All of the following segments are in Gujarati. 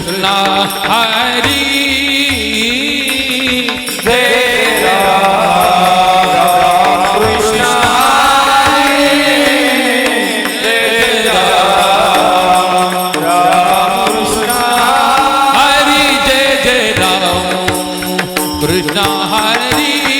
કૃષ્ણ હરી કૃષ્ણ હરી.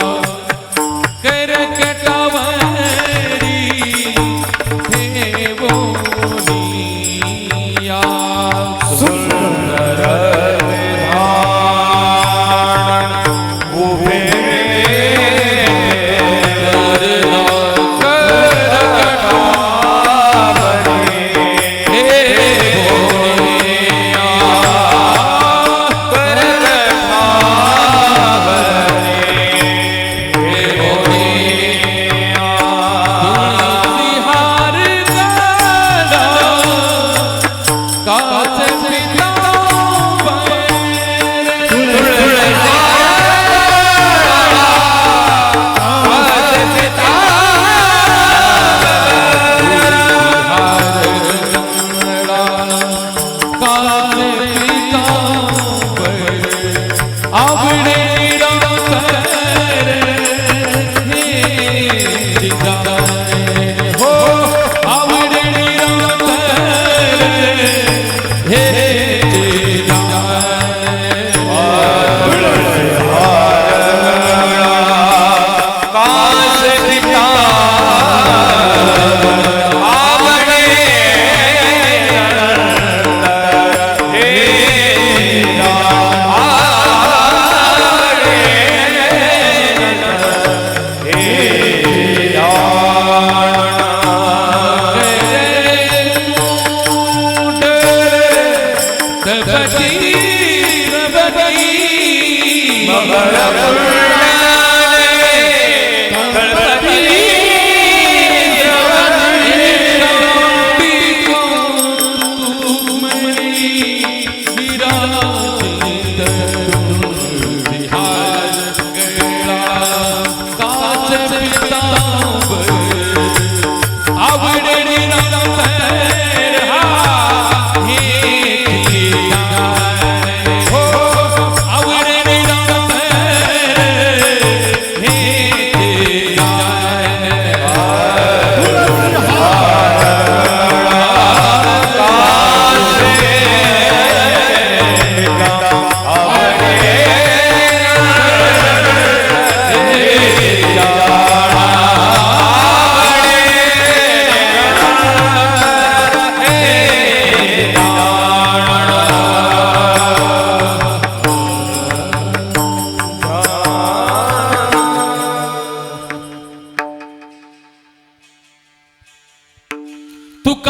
Hallelujah.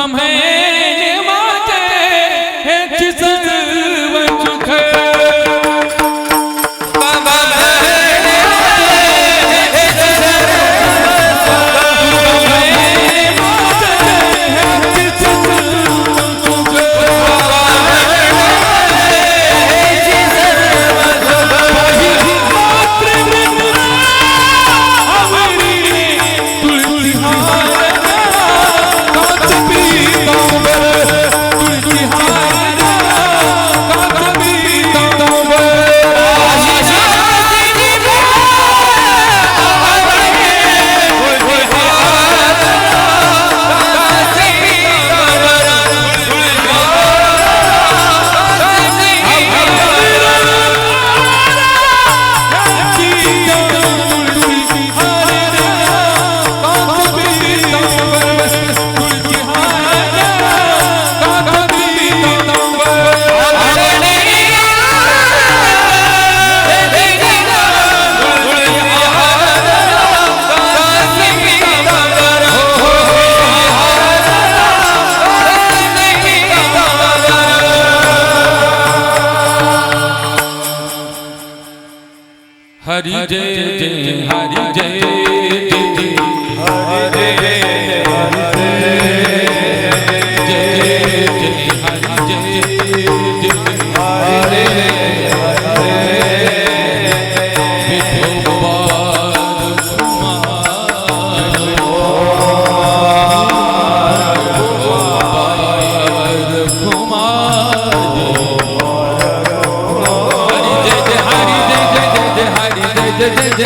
कम है હરિ જય જય. હરિ જય. હરિ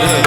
જય